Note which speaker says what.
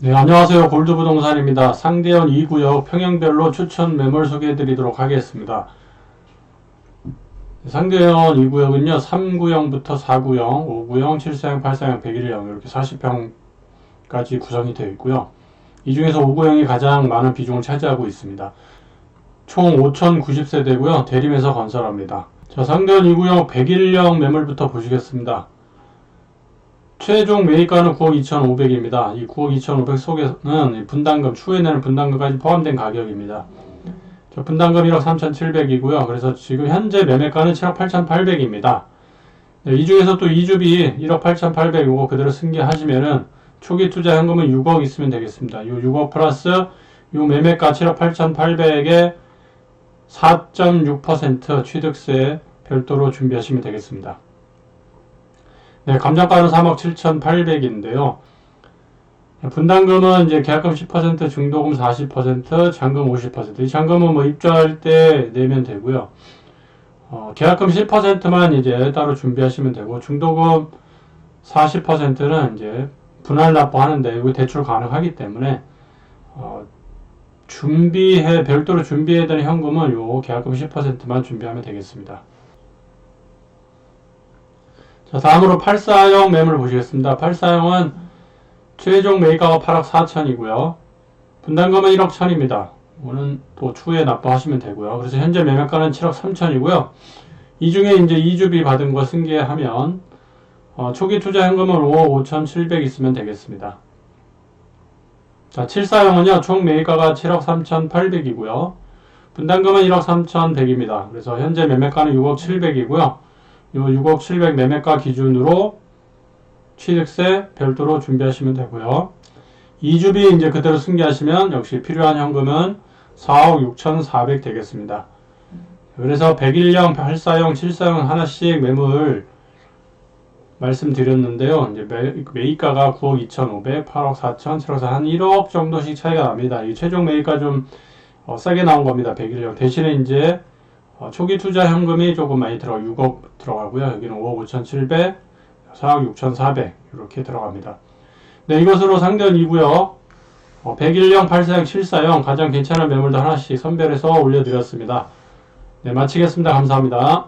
Speaker 1: 네, 안녕하세요. 골드부동산입니다. 상대원 2구역 평형별로 추천 매물 소개해 드리도록 하겠습니다. 상대원 2구역은요, 3구형부터 4구형, 5구형, 7사형, 8사형, 101형 이렇게 40평까지 구성이 되어 있고요. 이 중에서 5구형이 가장 많은 비중을 차지하고 있습니다. 총 5,090세대고요. 대림에서 건설합니다. 자, 상대원 2구역 101형 매물부터 보시겠습니다. 최종 매입가는 9억 2,500입니다. 이 9억 2,500 속에는 이 분담금, 추후에 내는 분담금까지 포함된 가격입니다. 저 분담금 1억 3,700이고요. 그래서 지금 현재 매매가는 7억 8,800입니다. 이 중에서 또 2주비 1억 8,800 이거 그대로 승계하시면은 초기 투자 현금은 6억 있으면 되겠습니다. 이 6억 플러스 이 매매가 7억 8,800에 4.6% 취득세 별도로 준비하시면 되겠습니다. 네, 감정가는 3억 7,800인데요. 분담금은 이제 계약금 10%, 중도금 40%, 잔금 50%. 이 잔금은 뭐 입주할 때 내면 되고요. 어, 계약금 10%만 이제 따로 준비하시면 되고, 중도금 40%는 이제 분할 납부하는데 이거 대출 가능하기 때문에 어, 준비해 별도로 준비해야 되는 현금은 요 계약금 10%만 준비하면 되겠습니다. 자, 다음으로 84형 매물 보시겠습니다. 84형은 최종 매입가가 8억 4천이고요. 분담금은 1억 1천입니다. 이거는 또 추후에 납부하시면 되고요. 그래서 현재 매매가는 7억 3천이고요. 이 중에 이제 2주비 받은 거 승계하면 어, 초기 투자 현금은 5억 5천 7백 있으면 되겠습니다. 자, 74형은요, 총 매입가가 7억 3천 8백이고요. 분담금은 1억 3천 100입니다. 그래서 현재 매매가는 6억 7백이고요. 요 6억 700 매매가 기준으로 취득세 별도로 준비하시면 되고요. 2주비 이제 그대로 승계하시면 역시 필요한 현금은 4억 6,400 되겠습니다. 그래서 101형, 84형, 74형 하나씩 매물 말씀드렸는데요. 이제 매, 매입가가 9억 2,500, 8억 4천, 7억 4, 한 1억 정도씩 차이가 납니다. 이 최종 매입가 좀 어, 싸게 나온 겁니다. 101형. 대신에 이제 어, 초기 투자 현금이 조금 많이 들어가 6억 들어가고요. 여기는 5억 5,700, 4억 6,400 이렇게 들어갑니다. 네, 이것으로 2구요. 어, 101형, 84형, 74형 가장 괜찮은 매물도 하나씩 선별해서 올려드렸습니다. 네, 마치겠습니다. 감사합니다.